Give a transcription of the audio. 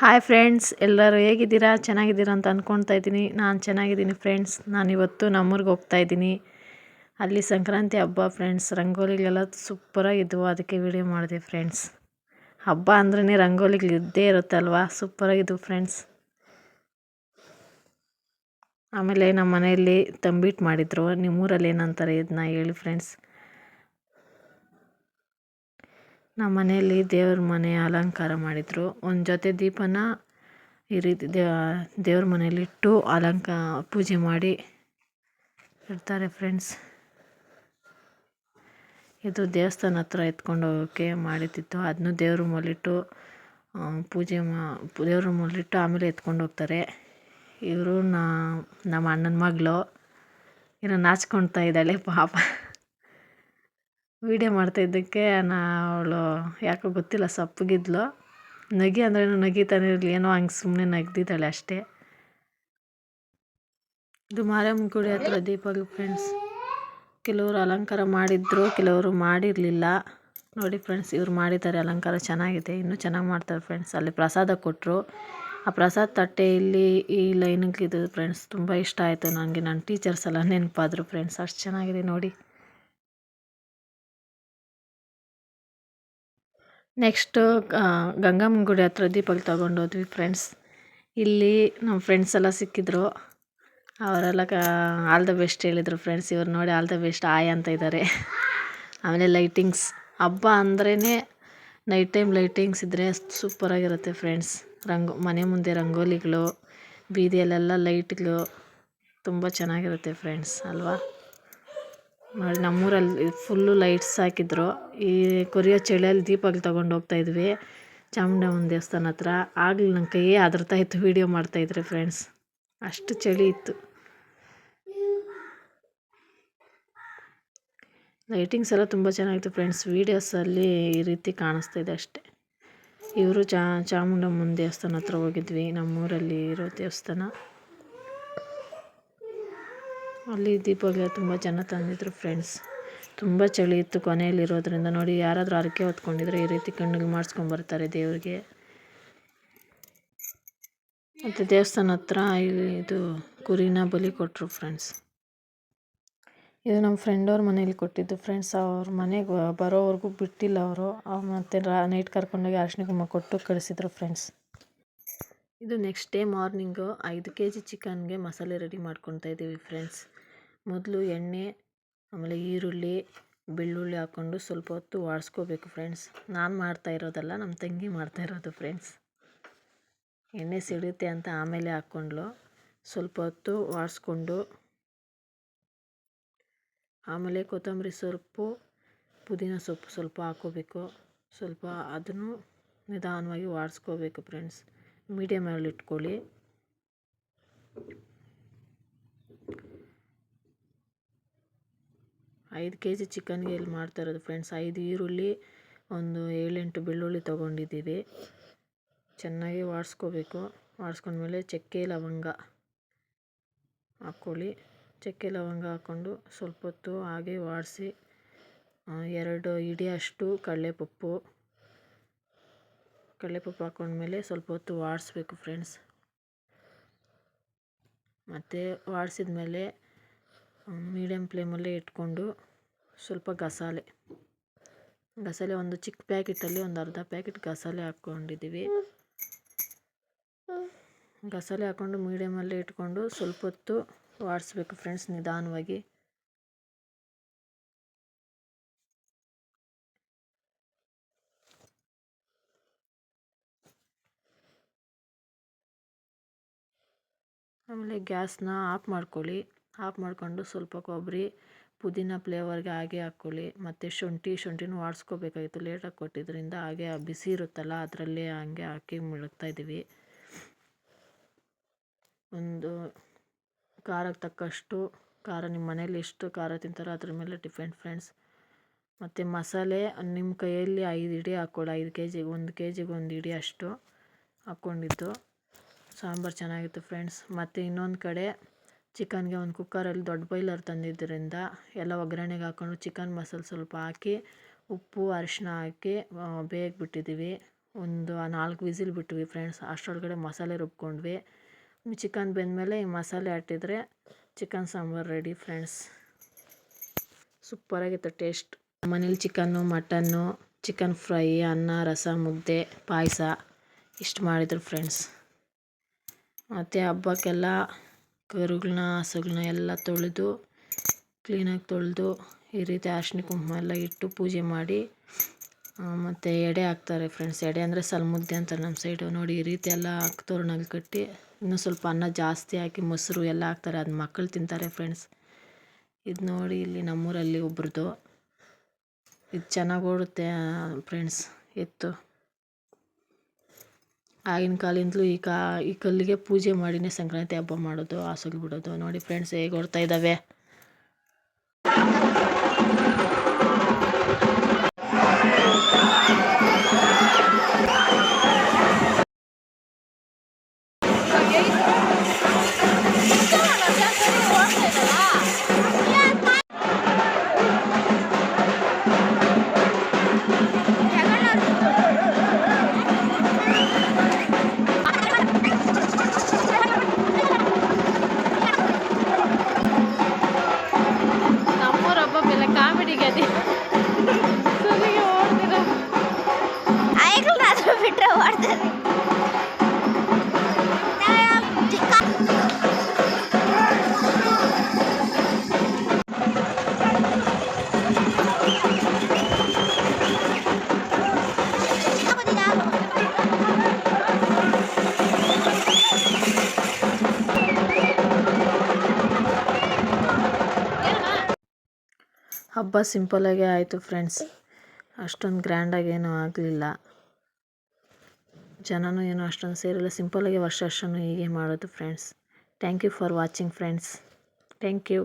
Hi friends ಎಲ್ಲರೂ ಹೇಗಿದ್ದೀರಾ? ಚೆನ್ನಾಗಿದ್ದೀರಾ ಅಂತ ಅಂದ್ಕೊಳ್ತಾ ಇದ್ದೀನಿ. ನಾನು ಚೆನ್ನಾಗಿದ್ದೀನಿ ಫ್ರೆಂಡ್ಸ್ ನಾನಿವತ್ತು ನಮ್ಮೂರಿಗೆ ಹೋಗ್ತಾ ಇದ್ದೀನಿ. ಅಲ್ಲಿ ಸಂಕ್ರಾಂತಿ ಹಬ್ಬ ಫ್ರೆಂಡ್ಸ್ ರಂಗೋಲಿಗಳೆಲ್ಲ ಸೂಪರಾಗಿದ್ದವು ಅದಕ್ಕೆ ವಿಡಿಯೋ ಮಾಡಿದೆ ಫ್ರೆಂಡ್ಸ್ ಹಬ್ಬ ಅಂದ್ರೇ ರಂಗೋಲಿಗಳು ಇದ್ದೇ ಇರುತ್ತಲ್ವಾ ಸೂಪರಾಗಿದ್ದವು ಫ್ರೆಂಡ್ಸ್ ಆಮೇಲೆ ನಮ್ಮ ಮನೆಯಲ್ಲಿ ತಂಬಿಟ್ಟು ಮಾಡಿದರು. ನಿಮ್ಮೂರಲ್ಲಿ ಏನಂತಾರೆ ಇದನ್ನ ಹೇಳಿ ಫ್ರೆಂಡ್ಸ್ ನಮ್ಮ ಮನೆಯಲ್ಲಿ ದೇವ್ರ ಮನೆ ಅಲಂಕಾರ ಮಾಡಿದರು. ಒಂದು ಜೊತೆ ದೀಪನ ಈ ರೀತಿ ದೇವ್ರ ಮನೆಯಲ್ಲಿ ಇಟ್ಟು ಅಲಂಕ, ಪೂಜೆ ಮಾಡಿ ಇಡ್ತಾರೆ ಫ್ರೆಂಡ್ಸ್ ಇದು ದೇವಸ್ಥಾನ ಹತ್ರ ಎತ್ಕೊಂಡು ಹೋಗೋಕ್ಕೆ ಮಾಡಿದ್ದಿತ್ತು. ಅದನ್ನು ದೇವ್ರ ರೂಮಲ್ಲಿಟ್ಟು ಪೂಜೆ ಮಾ, ದೇವ್ರ ರೂಮಲ್ಲಿಟ್ಟು ಆಮೇಲೆ ಎತ್ಕೊಂಡು ಹೋಗ್ತಾರೆ. ಇವರು ನಮ್ಮ ಅಣ್ಣನ ಮಗಳು. ಏನೋ ನಾಚ್ಕೊಳ್ತಾ ಇದ್ದಾಳೆ ಪಾಪ. ವೀಡಿಯೋ ಮಾಡ್ತಾಯಿದ್ದಕ್ಕೆ ನಾ ಅವಳು ಯಾಕೋ ಗೊತ್ತಿಲ್ಲ, ಸಪ್ಪಗಿದ್ಲು. ನಗಿ ಅಂದ್ರೆ ನಗಿತಾನೆ ಇರಲಿ. ಏನೋ ಹಂಗೆ ಸುಮ್ಮನೆ ನಗ್ದಿದ್ದಾಳೆ ಅಷ್ಟೇ. ಇದು ಮಾರಮ್ಮ ಗುಡಿ ಹತ್ರ ದೀಪಗಳು ಫ್ರೆಂಡ್ಸ್ ಕೆಲವರು ಅಲಂಕಾರ ಮಾಡಿದ್ರು, ಕೆಲವರು ಮಾಡಿರಲಿಲ್ಲ. ನೋಡಿ ಫ್ರೆಂಡ್ಸ್ ಇವ್ರು ಮಾಡಿದ್ದಾರೆ ಅಲಂಕಾರ, ಚೆನ್ನಾಗಿದೆ. ಇನ್ನೂ ಚೆನ್ನಾಗಿ ಮಾಡ್ತಾರೆ ಫ್ರೆಂಡ್ಸ್ ಅಲ್ಲಿ ಪ್ರಸಾದ ಕೊಟ್ಟರು ಆ ಪ್ರಸಾದ ತಟ್ಟೆ ಇಲ್ಲಿ, ಈ ಲೈನಿಗೆ ಇದು ಫ್ರೆಂಡ್ಸ್ ತುಂಬ ಇಷ್ಟ ಆಯಿತು ನನಗೆ ನನ್ನ ಟೀಚರ್ಸ್ ಎಲ್ಲ ನೆನಪಾದರು ಫ್ರೆಂಡ್ಸ್ ಅಷ್ಟು ಚೆನ್ನಾಗಿದೆ ನೋಡಿ. ನೆಕ್ಸ್ಟು ಗಂಗಮ್ಮನ ಗುಡಿ ಹತ್ರ ದೀಪಗಳು ತಗೊಂಡೋದ್ವಿ ಫ್ರೆಂಡ್ಸ್ ಇಲ್ಲಿ ನಮ್ಮ ಫ್ರೆಂಡ್ಸ್ ಎಲ್ಲ ಸಿಕ್ಕಿದ್ರು. ಅವರೆಲ್ಲ ಕ ಆಲ್ ದ ಬೆಸ್ಟ್ ಹೇಳಿದರು ಫ್ರೆಂಡ್ಸ್ ಇವ್ರು ನೋಡಿ ಆಲ್ ದ ಬೆಸ್ಟ್ ಆಯ್ ಅಂತ ಇದ್ದಾರೆ ಆಮೇಲೆ ಲೈಟಿಂಗ್ಸ್ ಹಬ್ಬ ಅಂದ್ರೇ ನೈಟ್ ಟೈಮ್ ಲೈಟಿಂಗ್ಸ್ ಇದ್ದರೆ ಸೂಪರಾಗಿರುತ್ತೆ ಫ್ರೆಂಡ್ಸ್ ರಂಗೋ, ಮನೆ ಮುಂದೆ ರಂಗೋಲಿಗಳು, ಬೀದಿಯಲ್ಲೆಲ್ಲ ಲೈಟ್ಗಳು ತುಂಬ ಚೆನ್ನಾಗಿರುತ್ತೆ ಫ್ರೆಂಡ್ಸ್ ಅಲ್ವಾ? ನೋಡಿ ನಮ್ಮೂರಲ್ಲಿ ಫುಲ್ಲು ಲೈಟ್ಸ್ ಹಾಕಿದ್ರು. ಈ ಕೊರಿಯ ಚಳಿಯಲ್ಲಿ ದೀಪಗಳು ತೊಗೊಂಡು ಹೋಗ್ತಾ ಇದ್ವಿ. ಚಾಮುಂಡಮ್ಮನ ದೇವಸ್ಥಾನ ಹತ್ರ. ಆಗಲಿ ನನ್ನ ಕೈಯೇ ಅದರ್ತಾ ಇತ್ತು ವೀಡಿಯೋ ಮಾಡ್ತಾಯಿದ್ರೆ ಫ್ರೆಂಡ್ಸ್ ಅಷ್ಟು ಚಳಿ ಇತ್ತು. ಲೈಟಿಂಗ್ಸ್ ಎಲ್ಲ ತುಂಬ ಚೆನ್ನಾಗಿತ್ತು ಫ್ರೆಂಡ್ಸ್ ವೀಡಿಯೋಸಲ್ಲಿ ಈ ರೀತಿ ಕಾಣಿಸ್ತಾ ಇದೆ ಅಷ್ಟೇ. ಇವರು ಚಾಮುಂಡಮ್ಮನ ದೇವಸ್ಥಾನ ಹತ್ರ ಹೋಗಿದ್ವಿ. ನಮ್ಮೂರಲ್ಲಿ ಇರೋ ದೇವಸ್ಥಾನ. ಅಲ್ಲಿ ದೀಪಾವಳಿ ತುಂಬ ಜನ ತಂದಿದ್ರು ಫ್ರೆಂಡ್ಸ್ ತುಂಬ ಚಳಿ ಇತ್ತು ಕೊನೆಯಲ್ಲಿರೋದ್ರಿಂದ ನೋಡಿ ಯಾರಾದರೂ ಹರಕೆ ಹೊತ್ಕೊಂಡಿದ್ರೆ ಈ ರೀತಿ ಕಣ್ಣಿಗೆ ಮಾಡಿಸ್ಕೊಂಬರ್ತಾರೆ ದೇವ್ರಿಗೆ. ಮತ್ತು ದೇವಸ್ಥಾನ ಹತ್ರ ಇದು ಕುರಿನ ಬಲಿ ಕೊಟ್ಟರು ಫ್ರೆಂಡ್ಸ್ ಇದು ನಮ್ಮ ಫ್ರೆಂಡ್ ಅವ್ರ ಮನೇಲಿ ಕೊಟ್ಟಿದ್ದು. ಫ್ರೆಂಡ್ಸ್ ಅವ್ರ ಮನೆಗೆ ಬರೋವರೆಗೂ ಬಿಟ್ಟಿಲ್ಲ ಅವರು. ಮತ್ತು ನೈಟ್ ಕರ್ಕೊಂಡೋಗಿ ಅರ್ಶಿನ ಕುಮ್ಮ ಕೊಟ್ಟು ಕಳಿಸಿದ್ರು ಫ್ರೆಂಡ್ಸ್ ಇದು ನೆಕ್ಸ್ಟ್ ಡೇ ಮಾರ್ನಿಂಗು ಐದು ಕೆ ಜಿ ಚಿಕನ್ಗೆ ಮಸಾಲೆ ರೆಡಿ ಮಾಡ್ಕೊತಾ ಇದ್ದೀವಿ ಫ್ರೆಂಡ್ಸ್ ಮೊದಲು ಎಣ್ಣೆ, ಆಮೇಲೆ ಈರುಳ್ಳಿ, ಬೆಳ್ಳುಳ್ಳಿ ಹಾಕ್ಕೊಂಡು ಸ್ವಲ್ಪ ಹೊತ್ತು ವಾಡಿಸ್ಕೋಬೇಕು ಫ್ರೆಂಡ್ಸ್ ನಾನು ಮಾಡ್ತಾ ಇರೋದಲ್ಲ ನಮ್ಮ ತಂಗಿ ಮಾಡ್ತಾ ಇರೋದು ಫ್ರೆಂಡ್ಸ್ ಎಣ್ಣೆ ಸಿಡಿಯುತ್ತೆ ಅಂತ ಆಮೇಲೆ ಹಾಕ್ಕೊಂಡ್ಲು ಸ್ವಲ್ಪ ಹೊತ್ತು ವಾಡಿಸ್ಕೊಂಡು, ಆಮೇಲೆ ಕೊತ್ತಂಬರಿ ಸೊಪ್ಪು, ಪುದೀನ ಸೊಪ್ಪು ಸ್ವಲ್ಪ ಹಾಕ್ಕೋಬೇಕು ಸ್ವಲ್ಪ ಅದನ್ನು ನಿಧಾನವಾಗಿ ವಾಡಿಸ್ಕೋಬೇಕು ಫ್ರೆಂಡ್ಸ್ ಮೀಡಿಯಮಲ್ಲಿ ಇಟ್ಕೊಳ್ಳಿ. ಐದು ಕೆ ಜಿ ಚಿಕನ್ಗೆ ಇಲ್ಲಿ ಮಾಡ್ತಾ ಇರೋದು ಫ್ರೆಂಡ್ಸ್ ಐದು ಈರುಳ್ಳಿ, ಒಂದು ಏಳೆಂಟು ಬೆಳ್ಳುಳ್ಳಿ ತೊಗೊಂಡಿದ್ದೀವಿ. ಚೆನ್ನಾಗಿ ವಾಡಿಸ್ಕೋಬೇಕು. ವಾಡಿಸ್ಕೊಂಡ್ಮೇಲೆ ಚಕ್ಕೆ, ಲವಂಗ ಹಾಕ್ಕೊಳ್ಳಿ. ಚಕ್ಕೆ, ಲವಂಗ ಹಾಕ್ಕೊಂಡು ಸ್ವಲ್ಪ ಹೊತ್ತು ಹಾಗೆ ವಾಡಿಸಿ ಎರಡು ಅಷ್ಟು ಕಡಲೆಪಪ್ಪು. ಕಡಲೆಪಪ್ಪು ಹಾಕ್ಕೊಂಡ್ಮೇಲೆ ಸ್ವಲ್ಪ ಹೊತ್ತು ವಾಡಿಸ್ಬೇಕು ಫ್ರೆಂಡ್ಸ್ ಮತ್ತು ವಾಡಿಸಿದ ಮೇಲೆ ಮೀಡಿಯಮ್ ಫ್ಲೇಮಲ್ಲೇ ಇಟ್ಕೊಂಡು ಸ್ವಲ್ಪ ಗಸಾಲೆ. ಗಸಾಲೆ ಒಂದು ಚಿಕ್ಕ ಪ್ಯಾಕೆಟಲ್ಲಿ ಒಂದು ಅರ್ಧ ಪ್ಯಾಕೆಟ್ ಗಸಾಲೆ ಹಾಕ್ಕೊಂಡಿದ್ದೀವಿ. ಗಸಾಲೆ ಹಾಕ್ಕೊಂಡು ಮೀಡಿಯಮಲ್ಲೇ ಇಟ್ಕೊಂಡು ಸ್ವಲ್ಪ ಹೊತ್ತು ವಾಡಿಸ್ಬೇಕು ಫ್ರೆಂಡ್ಸ್ ನಿಧಾನವಾಗಿ. ಆಮೇಲೆ ಗ್ಯಾಸ್ನ ಆಫ್ ಮಾಡ್ಕೊಳ್ಳಿ. ಆಫ್ ಮಾಡಿಕೊಂಡು ಸ್ವಲ್ಪ ಕೊಬ್ಬರಿ, ಪುದೀನ ಫ್ಲೇವರ್ಗೆ ಹಾಗೆ ಹಾಕ್ಕೊಳ್ಳಿ. ಮತ್ತು ಶುಂಠಿ, ಶುಂಠಿನೂ ಆಡಿಸ್ಕೋಬೇಕಾಗಿತ್ತು. ಲೇಟಾಗಿ ಕೊಟ್ಟಿದ್ದರಿಂದ ಹಾಗೆ ಬಿಸಿ ಇರುತ್ತಲ್ಲ, ಅದರಲ್ಲಿ ಹಾಗೆ ಹಾಕಿ ಮುಳುಗ್ತಾ ಇದ್ದೀವಿ. ಒಂದು ಖಾರಕ್ಕೆ ತಕ್ಕಷ್ಟು ಖಾರ ನಿಮ್ಮ ಮನೇಲಿ ಎಷ್ಟು ಖಾರ ತಿಂತಾರೋ ಅದ್ರ ಮೇಲೆ ಡಿಪೆಂಡ್ ಫ್ರೆಂಡ್ಸ್. ಮತ್ತು ಮಸಾಲೆ ನಿಮ್ಮ ಕೈಯಲ್ಲಿ ಐದು ಇಡಿ ಹಾಕ್ಕೊಳ್ಳಿ. ಐದು ಕೆ ಜಿಗೆ ಒಂದು ಕೆ ಜಿಗೆ ಒಂದು ಇಡಿ ಅಷ್ಟು ಹಾಕ್ಕೊಂಡಿದ್ದು. ಸಾಂಬಾರು ಚೆನ್ನಾಗಿತ್ತು ಫ್ರೆಂಡ್ಸ್. ಮತ್ತು ಇನ್ನೊಂದು ಕಡೆ ಚಿಕನ್ಗೆ ಒಂದು ಕುಕ್ಕರಲ್ಲಿ ದೊಡ್ಡ ಬಾಯ್ಲರ್ ತಂದಿದ್ದರಿಂದ ಎಲ್ಲ ಒಗ್ಗರಣೆಗೆ ಹಾಕೊಂಡು ಚಿಕನ್ ಮಸಾಲೆ ಸ್ವಲ್ಪ ಹಾಕಿ, ಉಪ್ಪು ಅರಿಶಿನ ಹಾಕಿ ಬೇಯಕ್ಕೆ ಬಿಟ್ಟಿದ್ದೀವಿ. ಒಂದು ನಾಲ್ಕು ವಿಸಿಲ್ ಬಿಟ್ವಿ ಫ್ರೆಂಡ್ಸ್ ಅಷ್ಟರೊಳಗಡೆ ಮಸಾಲೆ ರುಬ್ಕೊಂಡ್ವಿ. ಚಿಕನ್ ಬೆಂದಮೇಲೆ ಈ ಮಸಾಲೆ ಹಾಕಿದ್ರೆ ಚಿಕನ್ ಸಾಂಬಾರು ರೆಡಿ ಫ್ರೆಂಡ್ಸ್ ಸೂಪರಾಗಿತ್ತು ಟೇಸ್ಟ್ ಮನೇಲಿ ಚಿಕನ್ನು, ಮಟನ್ನು, ಚಿಕನ್ ಫ್ರೈ, ಅನ್ನ, ರಸ, ಮುದ್ದೆ, ಪಾಯಸ ಇಷ್ಟು ಮಾಡಿದ್ರು ಫ್ರೆಂಡ್ಸ್ ಮತ್ತು ಹಬ್ಬಕ್ಕೆಲ್ಲ ಕರುಗಳನ್ನ ಹಸುಗಳನ್ನ ಎಲ್ಲ ತೊಳೆದು ಕ್ಲೀನಾಗಿ ತೊಳೆದು ಈ ರೀತಿ ಅರ್ಶಿನ ಕುಂಕುಮ ಎಲ್ಲ ಇಟ್ಟು ಪೂಜೆ ಮಾಡಿ ಮತ್ತು ಎಡೆ ಹಾಕ್ತಾರೆ ಫ್ರೆಂಡ್ಸ್ ಎಡೆ ಅಂದರೆ ಸಲ್ಮುದ್ದೆ ಅಂತಾರೆ ನಮ್ಮ ಸೈಡು ನೋಡಿ ಈ ರೀತಿ ಎಲ್ಲ ಹಾಕಿ ತೋರಣಗಳು ಕಟ್ಟಿ ಇನ್ನೂ ಸ್ವಲ್ಪ ಅನ್ನ ಜಾಸ್ತಿ ಹಾಕಿ ಮೊಸರು ಎಲ್ಲ ಹಾಕ್ತಾರೆ. ಅದು ಮಕ್ಕಳು ತಿಂತಾರೆ ಫ್ರೆಂಡ್ಸ್ ಇದು ನೋಡಿ ಇಲ್ಲಿ ನಮ್ಮೂರಲ್ಲಿ ಒಬ್ರದ್ದು ಇದು ಚೆನ್ನಾಗಿ ಓಡುತ್ತೆ ಫ್ರೆಂಡ್ಸ್ ಎತ್ತು. ಆಗಿನ ಕಾಲಿಂದಲೂ ಈ ಕಾ, ಈ ಕಲ್ಲಿಗೆ ಪೂಜೆ ಮಾಡಿಯೇ ಸಂಕ್ರಾಂತಿ ಹಬ್ಬ ಮಾಡೋದು ಹಸುಗಳು ಬಿಡೋದು ನೋಡಿ ಫ್ರೆಂಡ್ಸ್ ಹೇಗೆ ಓಡ್ತಾ ಇದ್ದಾವೆ ಹಬ್ಬ ಸಿಂಪಲ್ಲಾಗೇ ಆಯಿತು ಫ್ರೆಂಡ್ಸ್ ಅಷ್ಟೊಂದು ಗ್ರ್ಯಾಂಡಾಗಿ ಏನೂ ಆಗಲಿಲ್ಲ. ಜನನೂ ಏನೂ ಅಷ್ಟೊಂದು ಸೇರಿಲ್ಲ. ಸಿಂಪಲಾಗಿ ವರ್ಷ ವರ್ಷವೂ ಹೀಗೆ ಮಾಡೋದು friends thank you for watching friends thank you